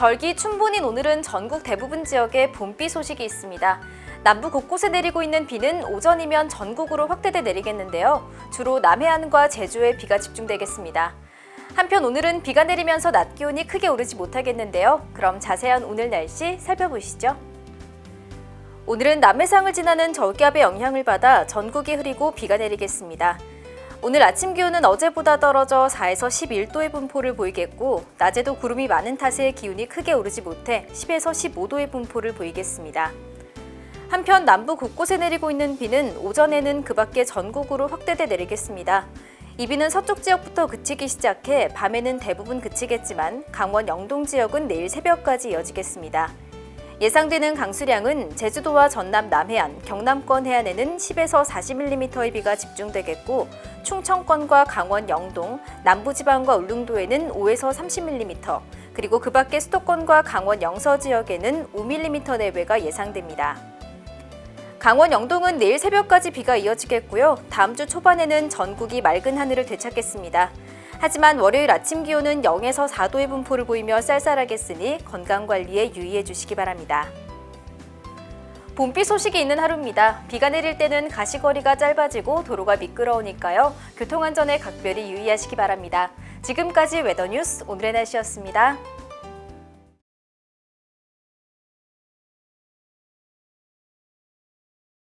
절기 춘분인 오늘은 전국 대부분 지역에 봄비 소식이 있습니다. 남부 곳곳에 내리고 있는 비는 오전이면 전국으로 확대돼 내리겠는데요. 주로 남해안과 제주에 비가 집중되겠습니다. 한편 오늘은 비가 내리면서 낮 기온이 크게 오르지 못하겠는데요. 그럼 자세한 오늘 날씨 살펴보시죠. 오늘은 남해상을 지나는 저기압의 영향을 받아 전국이 흐리고 비가 내리겠습니다. 오늘 아침 기온은 어제보다 떨어져 4에서 11도의 분포를 보이겠고 낮에도 구름이 많은 탓에 기온이 크게 오르지 못해 10에서 15도의 분포를 보이겠습니다. 한편 남부 곳곳에 내리고 있는 비는 오전에는 그 밖에 전국으로 확대돼 내리겠습니다. 이 비는 서쪽 지역부터 그치기 시작해 밤에는 대부분 그치겠지만 강원 영동 지역은 내일 새벽까지 이어지겠습니다. 예상되는 강수량은 제주도와 전남 남해안, 경남권 해안에는 10에서 40mm의 비가 집중되겠고 충청권과 강원 영동, 남부지방과 울릉도에는 5에서 30mm, 그리고 그 밖에 수도권과 강원 영서 지역에는 5mm 내외가 예상됩니다. 강원 영동은 내일 새벽까지 비가 이어지겠고요. 다음 주 초반에는 전국이 맑은 하늘을 되찾겠습니다. 하지만 월요일 아침 기온은 0에서 4도의 분포를 보이며 쌀쌀하겠으니 건강 관리에 유의해 주시기 바랍니다. 봄비 소식이 있는 하루입니다. 비가 내릴 때는 가시거리가 짧아지고 도로가 미끄러우니까요. 교통안전에 각별히 유의하시기 바랍니다. 지금까지 웨더뉴스 오늘의 날씨였습니다.